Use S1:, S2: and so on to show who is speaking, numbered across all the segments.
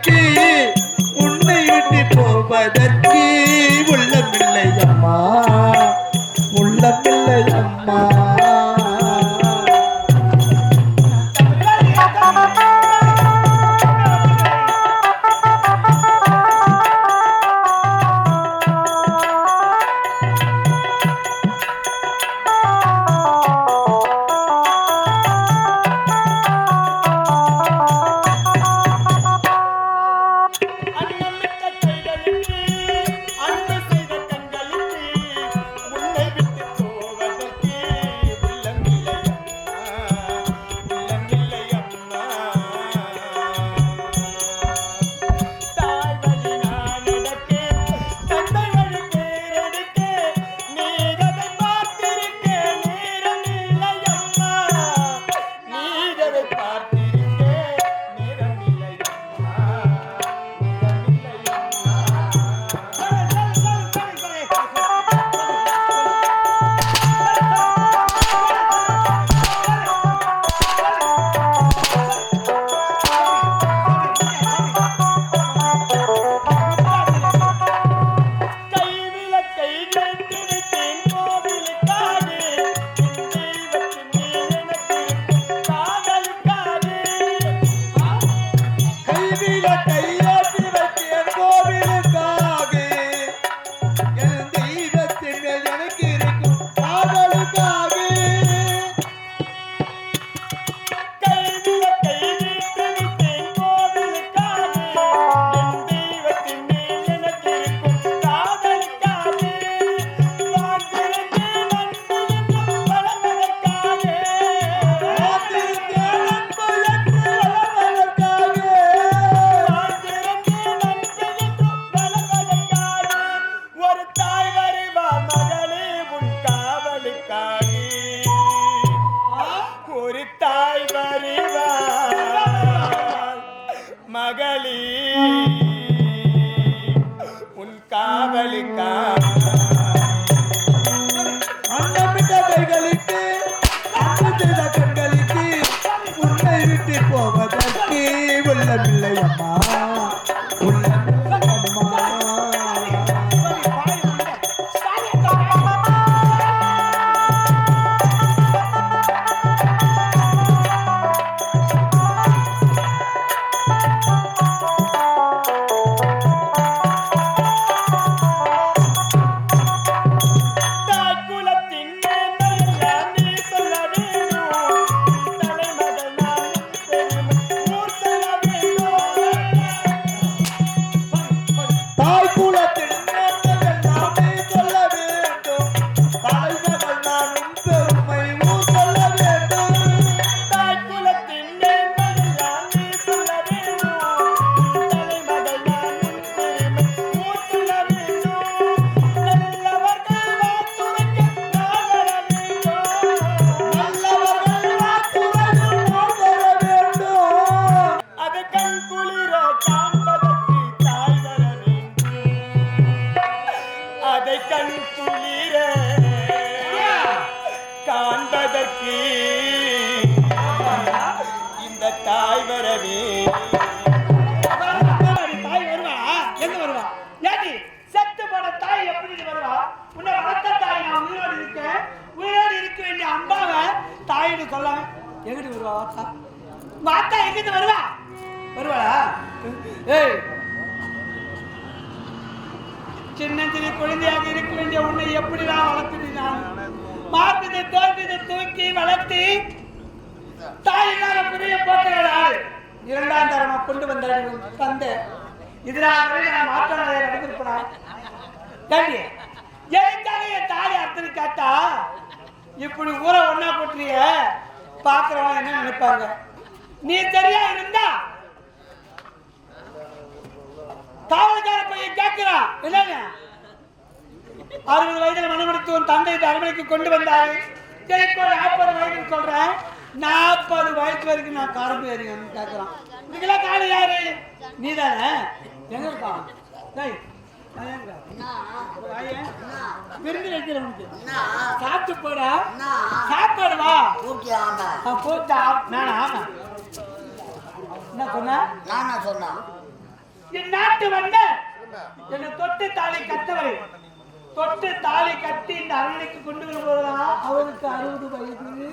S1: kick. का தாய் தாய் வருவா? எங்க வருவா? ஏடி செத்து போன தாய் எப்படி வருவா? உன்னை வளர்த்த தாய் நான் உயிரோடு இருக்கேன். உயிரோடு இருக்க வேண்டிய அம்மாவை தாயின்னு சொல்லாம எங்கிட்டு வருவா வாத்தா? வாத்தா எங்கிட்டு வருவா? வருவாளா ஏய். சின்னஞ்சிறு குழந்தையாக இருக்க வேண்டிய உன்னை எப்படி நான் வளர்த்துட்டு நான்?
S2: மார்பிது தூக்கி வளர்த்தி தாய் இல்லாத புரிய போட்டுகிறாள் இரண்டாம் தரமா கொண்டு வந்தாரு உன் இதனாகவே நான் மாற்றம் நடந்திருப்பேன்? எதுக்காக என் தாலி அர்த்தம் கேட்டா? இப்படி ஊரை போட்டுறிய என்ன நினைப்பாங்க? நீ சரியா இருந்தா? காவல்கார பையன் கேட்கிறான் அறுபது வயதுல மனமடித்து உன் தந்தை அறுவடைக்கு கொண்டு வந்தாரு. நாற்பது வயதுன்னு நாற்பது வயசு வரைக்கும் நான் காரம்பு ஏறிங்கன்னு கேட்கறான் இதுக்கெல்லாம் காடு யாரு? நீதானே? எங்க இருக்கான் டேய், நான் எங்க இருக்கேன்? வாயேன். விருந்து வைக்கிறேன் உனக்கு. சாப்பிட்டு போடா. சாப்பாடு வா. போட்டா நானா? என்ன சொன்ன?
S3: நானா சொன்னா?
S2: என் நாட்டு வந்த என்னை தொட்டு தாலி கத்தவரை. தொட்டு தாலி கட்டி இந்த அரண்மனைக்கு கொண்டு வரும்போதுதான் அவருக்கு அறுபது வயது.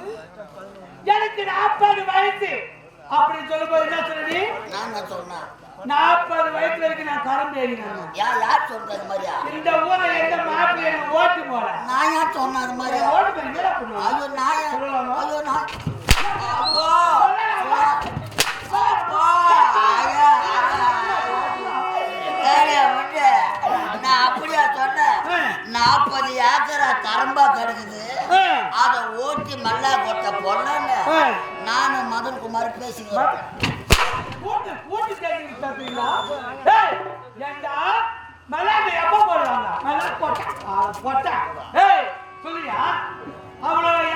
S2: எனக்கு நாற்பது வயசு. அப்படி சொல்லும்போது என்ன சொல்றீ
S3: நானா சொன்னா
S2: நாற்பது வயசு வரைக்கும் நான் கரம்பு ஏறினேன்.
S3: யா யார் சொல்றது மாதிரியா?
S2: இந்த ஊரை எந்த மாப்பிள்ளை எனக்கு ஓட்டு போல?
S3: நான் யார் சொன்ன அது மாதிரியா?
S2: ஓட்டு போய்?
S3: ஐயோ நான்? ஐயோ. நான். நான் அப்படியா சொன்னேன்?
S2: ஆ.
S3: நாற்பது ஏக்கரா கரம்பா கிடக்குது. அதை ஓட்டி மல்லா கொட்ட பொண்ணு. நானும் மதன் குமார் பேசிக்கிறேன்
S2: கூட்டு கூட்டு சேர்த்து பேசுறீங்களா ஏய் ஏண்டா? மல்லாட்டை எப்ப போடுவாங்க மல்லாட் போட்டா. ஆ, போட்டா. ஏய் சொல்லியா அவ்வளவு